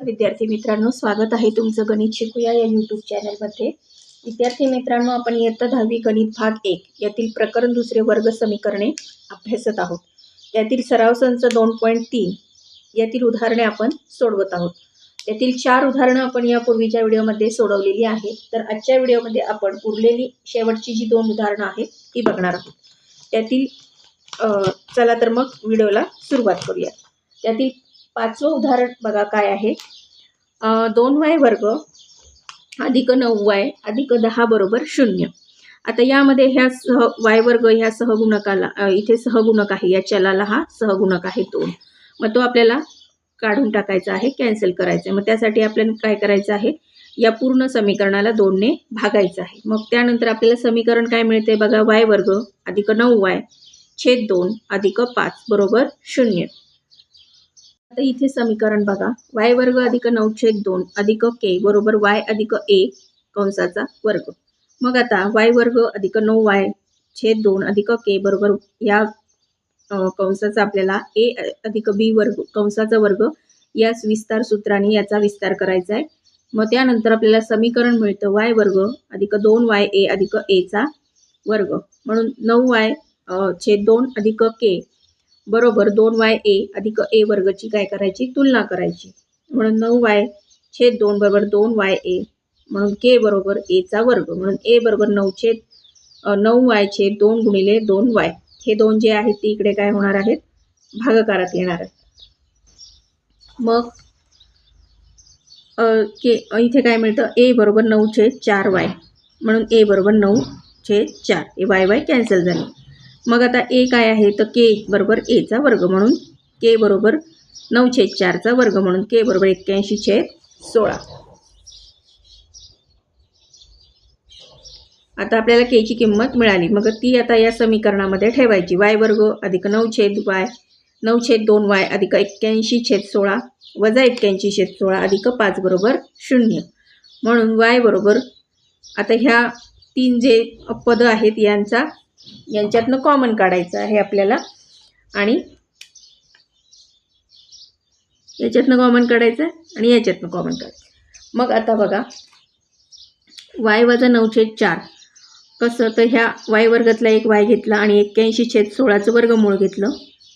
विद्यार्थी मित्रांनो स्वागत आहे तुमचं गणित शिकूया या यूट्यूब चॅनलमध्ये विद्यार्थी मित्रांनो आपण इयत्ता दहावी गणित भाग एक यातील प्रकरण दुसरे वर्ग समीकरणे अभ्यासत आहोत. त्यातील सराव संच दोन पॉईंट तीन यातील उदाहरणे आपण सोडवत आहोत. त्यातील चार उदाहरणं आपण यापूर्वीच्या व्हिडिओमध्ये सोडवलेली आहेत तर आजच्या व्हिडिओमध्ये आपण उरलेली शेवटची जी दोन उदाहरणं आहेत ती बघणार आहोत. त्यातील चला तर मग व्हिडिओला सुरुवात करूया त्यातील पाचवं उदाहरण बघा काय आहे. दोन वाय वर्ग अधिक नऊ वाय अधिक दहा बरोबर शून्य. आता यामध्ये ह्या सह वाय वर्ग ह्या सहगुणकाला इथे सहगुणक आहे या चलाला हा सहगुणक आहे दोन. मग तो आपल्याला काढून टाकायचा आहे कॅन्सल करायचा आहे. मग त्यासाठी आपल्याला काय करायचं आहे? या पूर्ण समीकरणाला दोनने भागायचं आहे. मग त्यानंतर आपल्याला समीकरण काय मिळते बघा? वाय वर्ग अधिक नऊ वाय छेद दोन अधिक पाच बरोबर शून्य. आता इथे समीकरण बघा. वाय वर्ग अधिक नऊ छेद दोन अधिक के बरोबर वाय अधिक ए कंसाचा वर्ग. मग आता वाय वर्ग अधिक नऊ वाय छेद दोन अधिक के बरोबर या कंसाचा आपल्याला ए अधिक बी वर्ग कंसाचा वर्ग या विस्तार सूत्राने याचा विस्तार करायचा आहे. मग त्यानंतर आपल्याला समीकरण मिळतं वाय वर्ग अधिक दोन वाय ए अधिक एचा वर्ग. म्हणून नऊ वाय छेद दोन अधिक के बरोबर दोन वाय ए अधिक ए वर्गची काय करायची? तुलना करायची. म्हणून नऊ वाय छेद दोन बरोबर दोन वाय ए. म्हणून के बरोबर एचा वर्ग. म्हणून ए बरोबर नऊ छेद नऊ वाय छेद दोन गुणिले दोन वाय. हे दोन जे आहेत ते इकडे काय होणार आहेत? भागाकारात येणार आहेत. मग के इथे काय मिळतं? ए बरोबर नऊ छेद चार वाय. म्हणून ए बरोबर नऊ छेद चार. हे वाय वाय कॅन्सल झाले. मग आता ए काय आहे? तर के बरोबर एचा वर्ग म्हणून के बरोबर नऊ छेद चारचा वर्ग म्हणून के बरोबर एक्क्याऐंशी छेद सोळा. आता आपल्याला केची किंमत मिळाली. मग ती आता या समीकरणामध्ये ठेवायची. वाय वर्ग अधिक नऊ छेद वाय नऊ छेद दोन वाय अधिक एक्क्याऐंशी छेद सोळा वजा एक्क्याऐंशी छेद सोळा अधिक पाच बरोबर शून्य. म्हणून वाय बरोबर आता ह्या तीन जे पदं आहेत यांचा यांच्यातनं कॉमन काढायचं आहे आपल्याला. आणि याच्यातनं कॉमन काढायचं आणि याच्यातनं कॉमन काढायचं मग आता बघा वाय वजा नऊ छेद चार. कसं? तर ह्या वाय वर्गातला एक वाय घेतला आणि एक्क्याऐंशी छेद सोळाचं वर्गमूळ घेतलं.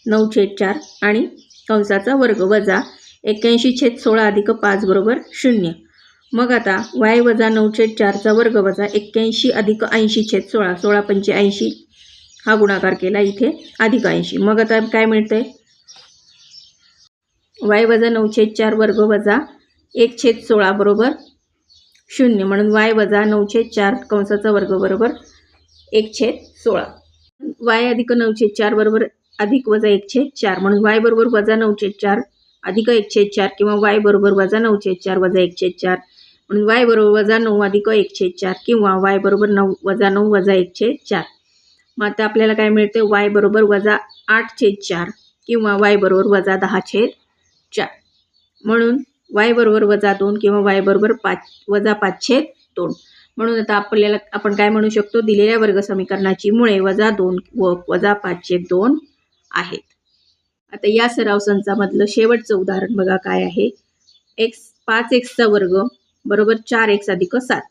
नऊ छेद चार आणि कंसाचा वर्ग वजा एक्क्याऐंशी छेद सोळा अधिक पाच बरोबर शून्य. मग आता वाय वजा नऊ छेद चारचा वर्ग वजा एक्क्याऐंशी अधिक ऐंशी छेद सोळा सोळा पंचे ऐंशी. हा गुणाकार केला इथे अधिक ऐंशी. मग आता काय मिळतंय? वाय वजा नऊ छेद चार वर्ग वजा एक छेद सोळा बरोबर शून्य. म्हणून वाय वजा नऊ छेद चार कंसाचा वर्ग बरोबर एक छेद सोळा. वाय अधिक नऊ छेद चार बरोबर अधिक वजा एक छेद चार. म्हणून वाय बरोबर वजा नऊ छेद चार अधिक एक छेद चार किंवा वाय बरोबर वजा नऊ छेद चार वजा एक छेद चार. म्हणून वाय बरोबर वजा नऊ अधिक एक छेद चार किंवा वाय बरोबर नऊ वजा नऊ वजा एक छेद चार. मग आता आपल्याला काय मिळते वाय बरोबर वजा आठ छेद चार किंवा वाय बरोबर वजा दहा छेद चार. म्हणून वाय बरोबर वजा दोन किंवा वाय बरोबर पाच वजा पाच छेद दोन. म्हणून आता आपल्याला आपण काय म्हणू शकतो? दिलेल्या वर्ग समीकरणाची मुळे वजा दोन व वजा पाच छेद दोन आहेत. आता या सराव संचामधलं शेवटचं उदाहरण बघा काय आहे. एक्स पाच एक्सचा वर्ग बरोबर चार एक्स अधिक सात.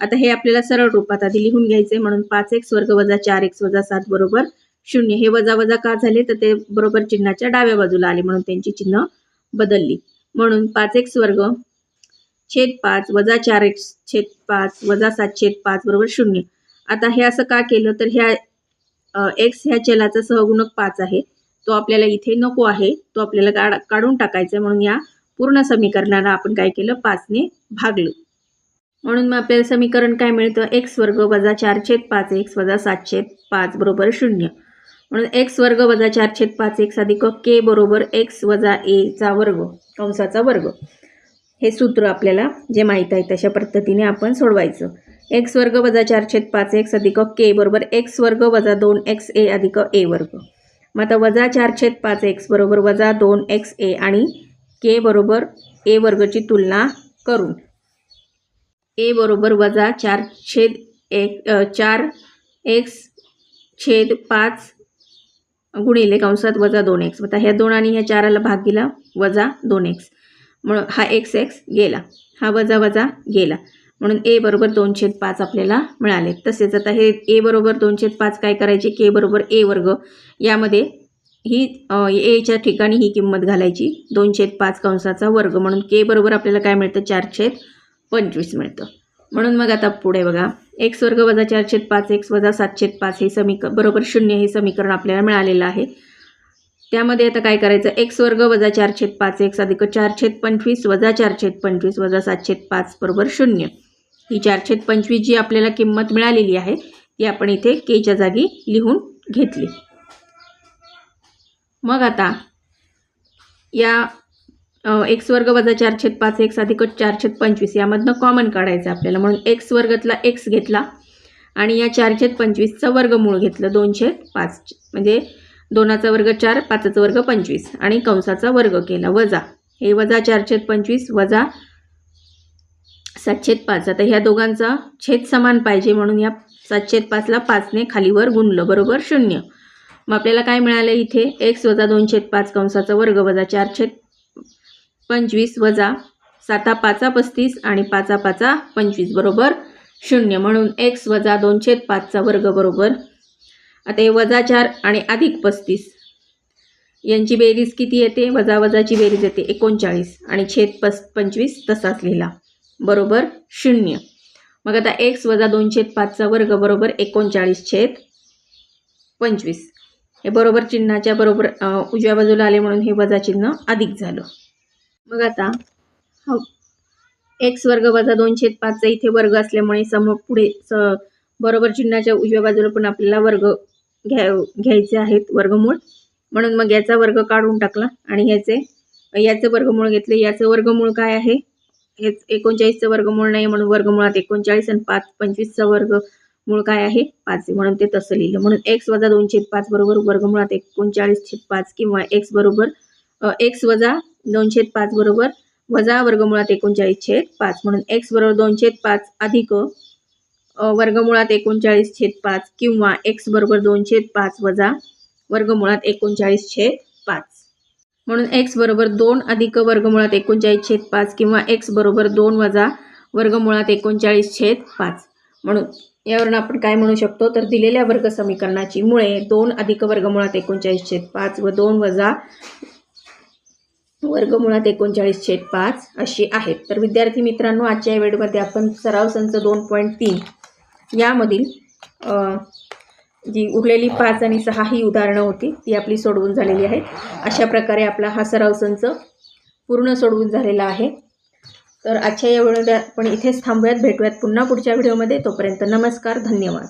आता हे आपल्याला सरळ रूपात आधी लिहून घ्यायचे म्हणून पाच एक्स वर्ग वजा चार एक्स वजा सात बरोबर शून्य. हे वजा वजा का झाले? तर ते बरोबर चिन्हाच्या डाव्या बाजूला आले. म्हणून त्यांची चिन्ह बदलली. म्हणून पाच एक्स वर्ग छेद पाच वजा चार एक्स छेद पाच वजा सात छेद पाच बरोबर शून्य. आता हे असं का केलं? तर ह्या एक्स ह्या चलाचा सहगुणक पाच आहे. तो आपल्याला इथे नको आहे. तो आपल्याला काढून टाकायचा आहे म्हणून या पूर्ण समीकरणाला आपण काय केलं? पाचने भागलं. म्हणून मग आपल्याला समीकरण काय मिळतं? एक्स वर्ग वजा चार छेद पाच एक्स वजा सात छेद पाच बरोबर शून्य. म्हणून एक्स वर्ग वजा चार छेद पाच एक्स अधिक के बरोबर एक्स वजा एचा वर्ग कंसाचा वर्ग. हे सूत्र आपल्याला जे माहीत आहे तशा पद्धतीने आपण सोडवायचं. एक्स वर्ग वजा चार छेद पाच एक्स अधिक के बरोबर एक्स वर्ग वजा दोन एक्स ए अधिक ए वर्ग. मग आता वजा चार छेद पाच एक्स बरोबर वजा दोन एक्स ए आणि के बरोबर ए वर्गची तुलना करून ए बरोबर वजा चार छेद एक चार एक्स छेद पाच गुणिले कंसात वजा दोन एक्स. आता ह्या दोन आणि ह्या चाराला भाग दिला वजा दोन एक्स. म्हणून हा एक्स एक्स गेला हा वजा वजा गेला. म्हणून ए बरोबर दोन छेद पाच आपल्याला मिळाले. तसेच आता हे ए बरोबर दोन छेद पाच काय करायचे? के बरोबर ए वर्ग. यामध्ये ही एच्या ठिकाणी ही किंमत घालायची. दोन छेद पाच कंसाचा वर्ग म्हणून के बरोबर आपल्याला काय मिळतं? चार छेद पंचवीस मिळतं. म्हणून मग आता पुढे बघा. एक्स वर्ग वजा चार छेद पाच एक्स वजा सात छेद पाच हे समीक बरोबर शून्य हे समीकरण आपल्याला मिळालेलं आहे. त्यामध्ये आता काय करायचं? एक्स वर्ग वजा चार छेद पाच एक्स अधिक चार छेद पंचवीस वजा चार छेद पंचवीस वजा सात छेद पाच बरोबर शून्य. ही चार छेद पंचवीस जी आपल्याला किंमत मिळालेली आहे ती आपण इथे केच्या जागी लिहून घेतली. मग आता या एक्स वर्ग वजा चार छेद पाच एक्स अधिक चार छेद पंचवीस यामधनं कॉमन काढायचं आपल्याला. म्हणून एक्स वर्गातला एक्स घेतला आणि या चार छेद पंचवीसचं वर्गमूळ घेतलं दोन छेद पाच म्हणजे दोनाचा वर्ग चार पाचाचा वर्ग पंचवीस आणि कंसाचा वर्ग केला. वजा हे वजा चार छेद पंचवीस वजा सात छेद पाच. आता ह्या दोघांचा छेद समान पाहिजे म्हणून या सात छेद पाचला पाचने खालीवर गुणलं बरोबर? शून्य. मग आपल्याला काय मिळालं इथे? एक्स वजा दोनशे पाच कंसाचा वर्ग वजा चार छेद पंचवीस वजा साता पाचा पस्तीस आणि पाचा पाचा पंचवीस बरोबर? शून्य. म्हणून एक्स वजा दोनशे पाचचा वर्ग बरोबर? आता हे वजा चार आणि अधिक पस्तीस. यांची बेरीज किती येते? वजा वजाची बेरीज येते एकोणचाळीस आणि छेद पस पंचवीस तसाच लिहिला. बरोबर? शून्य. मग आता एक्स वजा दोनशे पाचचा वर्ग बरोबर? एकोणचाळीस छेद पंचवीस. हे बरोबर चिन्हाच्या बरोबर उजव्या बाजूला आले म्हणून हे वजा चिन्ह अधिक झालं. मग आता हा एक्स वर्ग वजा दोनशे पाचचा इथे वर्ग असल्यामुळे समोर पुढे स बरोबर चिन्हाच्या उजव्या बाजूला पण आपल्याला वर्ग घ्या घ्यायचे आहेत वर्गमूळ. म्हणून मग याचा वर्ग काढून टाकला आणि ह्याचे याचं वर्गमूळ घेतले. याचं वर्गमूळ काय आहे? हेच एकोणचाळीसचं वर्गमूळ नाही म्हणून वर्गमुळात एकोणचाळीस आणि पाच पंचवीसचा वर्ग मूळ काय आहे? पाच म्हणून ते तसं लिहिलं. म्हणून एक्स वजा दोन छेद पाच बरोबर वर्गमुळात एकोणचाळीस छेद पाच किंवा एक्स बरोबर एक्स वजा दोन छेद पाच बरोबर वजा वर्गमुळात एकोणचाळीस छेद पाच. म्हणून एक्स बरोबर दोन छेद पाच अधिक वर्गमुळात एकोणचाळीस छेद पाच किंवा एक्स बरोबर दोन छेद पाच वजा वर्गमुळात एकोणचाळीस छेद पाच. म्हणून एक्स बरोबर दोन अधिक वर्गमुळात एकोणचाळीस छेद पाच किंवा एक्स बरोबर दोन वजा वर्गमुळात एकोणचाळीस छेद पाच. म्हणून यावरून आपण काय म्हणू शकतो? तर दिलेल्या वर्ग समीकरणाची मुळे दोन अधिक वर्गमुळात एकोणचाळीस छेद पाच व दोन वजा वर्गमुळात एकोणचाळीस छेद पाच अशी आहेत. तर विद्यार्थी मित्रांनो आजच्या या आपण सराव संच दोन पॉईंट तीन यामधील जी उरलेली पाच आणि सहा ही उदाहरणं होती ती आपली सोडवून झालेली आहेत. अशा प्रकारे आपला हा सराव संच पूर्ण सोडवून झालेला आहे. तर आजच्या या व्हिडिओ आपण इथेच थांबूयात. भेटूयात पुन्हा पुढच्या व्हिडिओमध्ये. तोपर्यंत नमस्कार धन्यवाद.